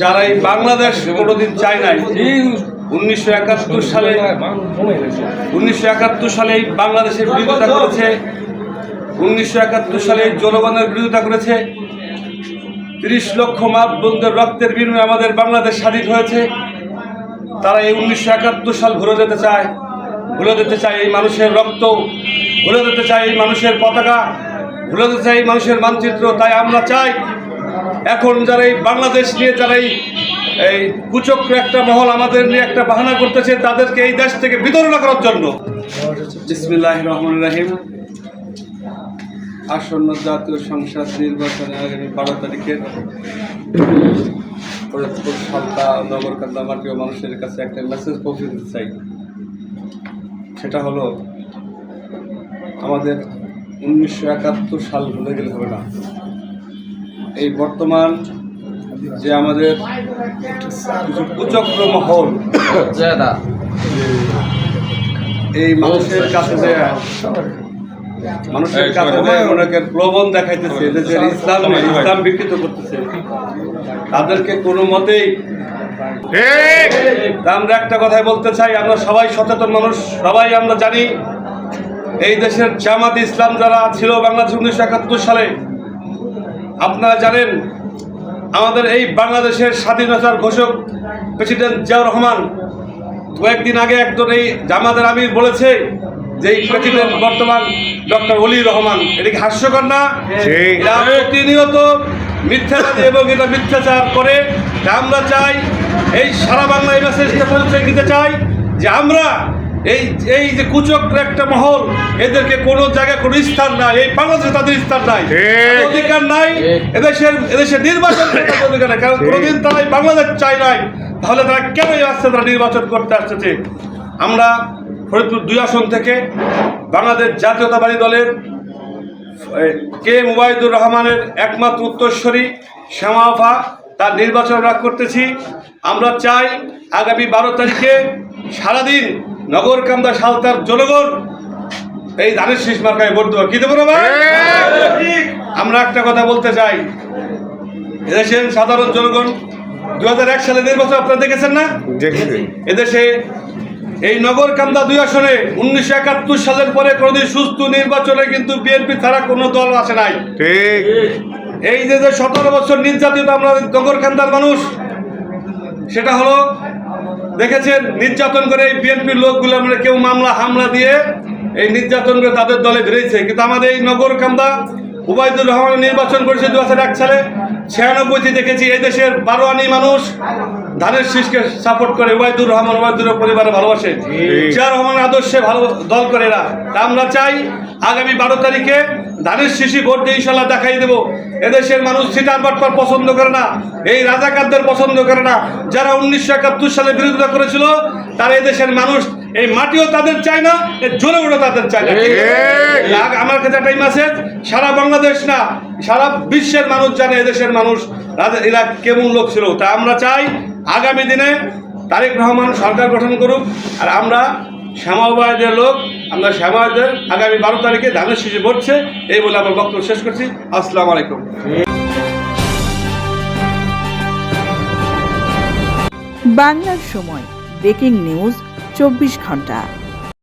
যারা এই বাংলাদেশ কোনোদিন চায় নাই, উনিশশো একাত্তর সালে, উনিশশো একাত্তর সালে এই বাংলাদেশের বিরোধিতা করেছে, উনিশশো একাত্তর সালে এই জনগণের বিরোধিতা করেছে। তিরিশ লক্ষ মাপ বোনদের রক্তের বিনিময়ে আমাদের বাংলাদেশ স্বাধীন হয়েছে। তারা এই উনিশশো একাত্তর সাল ভুলে যেতে চায়, ভুলে যেতে চায় এই মানুষের রক্ত, ভুলে যেতে চায় এই মানুষের পতাকা, ভুলে যেতে চায় এই মানুষের মানচিত্র। তাই আমরা চাই এখন যারা এই বাংলাদেশ নিয়ে যারা এই এই কুচক্র একটা মহল আমাদের নিয়ে একটা বাহানা করতেছে, তাদেরকে এই দেশ থেকে বিতরণ করার জন্য। বিসমিল্লাহ রহমান রাহিম। আসন্ন জাতীয় সংসদ নির্বাচনে আগামী বারো তারিখের ফরিদপুর সালতা নগরকান্দা ও মানুষের কাছে একটা মেসেজ পৌঁছে দিতে চাই। সেটা হলো, আমাদের উনিশশো একাত্তর সাল ভুলে গেলে হবে না। এই বর্তমান যে আমাদের কিছু কুচক্র মহল এই মানুষের কাছে যে মানুষের কাছে যে অনেকের প্রবণ দেখাইতেছে দেশের ইসলাম ইসলাম বিকৃত করতেছে। তাদেরকে কোনো মতেই আমরা একটা কথাই বলতে চাই আমরা সবাই সচেতন মানুষ সবাই আমরা জানি এই দেশের জামাত ইসলাম যারা ছিল বাংলাদেশ উনিশশো একাত্তর সালে আপনারা জানেন আমাদের এই বাংলাদেশের স্বাধীনতার ঘোষক প্রেসিডেন্ট জিয়াউর রহমান কয়েকদিন আগে একজন এই জামাতের আমির বলেছে যে এই প্রেসিডেন্ট বর্তমান ডক্টর অলি রহমান। এটা কি হাস্যকর না? প্রতিনিয়ত মিথ্যাচার এবং এটা মিথ্যাচার করে। আমরা চাই এই সারা বাংলা এই মেসেজটা পৌঁছে দিতে চাই যে আমরা এই এই যে কুচক্র একটা মহল এদেরকে কোনো জায়গায় কোনো স্থান নাই। এই বাংলাদেশে তাদের স্থান নাই। অধিকার নাই। এদেশের এদেশের নির্বাচন অধিকার নাই। কারণ কোনোদিন তারা এই বাংলাদেশ চায় নাই। তাহলে তারা কেন আসছে তারা নির্বাচন করতে আসছে আমরা ফরিদপুর দুই আসন থেকে বাংলাদেশ জাতীয়তাবাদী দলের কে মুবাইদুর রহমানের একমাত্র উত্তরস্বরী শ্যামাফা তার নির্বাচন আমরা করতেছি। আমরা চাই আগামী বারো তারিখে সারাদিন নগরকান্দা সালতার জনগণ এই ধানের শীষ মার্কায় ভোট দেবো। কি দেবো না ভাই? আমরা একটা কথা বলতে চাই। এদেশের সাধারণ জনগণ দু এক সালে নির্বাচন আপনারা দেখেছেন না? এদেশে এই নগর কান্দা দুই আসনে উনিশশো একাত্তর সালের পরে কোনোদিন সুস্থ নির্বাচনে কিন্তু বিএনপি ছাড়া কোনো দল আসে নাই। ঠিক। এই যে যে সতেরো বছর নির্যাতিত আমরা নগর কান্দার মানুষ সেটা হলো দেখেছেন নির্যাতন করে এই বিএনপির লোকগুলো মানে কেউ মামলা হামলা দিয়ে এই নির্যাতন করে তাদের দলে বেরিয়েছে। কিন্তু আমাদের এই নগর কান্দা উবায়দুর রহমান নির্বাচন করেছে দু হাজার এক সালে। ছিয়ানব্বইতে দেখেছি এই দেশের বারোয়ানি মানুষ ধানের শীষকে সাপোর্ট করে উবায়দুর রহমান উবায়দুর পরিবারে ভালোবাসে। জিয়া রহমান আদর্শে ভালো দল করে এরা। আমরা চাই আগামী বারো তারিখে ধানের শিশি ভোট দিয়ে ইনশাল্লাহ দেখাই দেবো। এদেশের মানুষ সিটার বাটপার পছন্দ করে না এই রাজাকারদের পছন্দ করে না। যারা উনিশশো একাত্তর সালে বিরোধিতা করেছিল তারা এদেশের মানুষ এই মাটিও তাদের চায় না জোরে উঠে তাদের চায় না। আমার কাছে একটাই মেসেজ সারা বাংলাদেশ না সারা বিশ্বের মানুষ জানে এদেশের মানুষ এরা কেমন লোক ছিল। তা আমরা চাই আগামী দিনে তারেক রহমান সরকার গঠন করুক আর আমরা শ্যামাবাদের লোক, আমরা শ্যামাবাদের আগামী বারো তারিখে ধানের শীষে ভরছে এই বলে আমার বক্তব্য শেষ করছি। আসসালামু আলাইকুম। বাংলার সময়, ব্রেকিং নিউজ, চব্বিশ ঘণ্টা।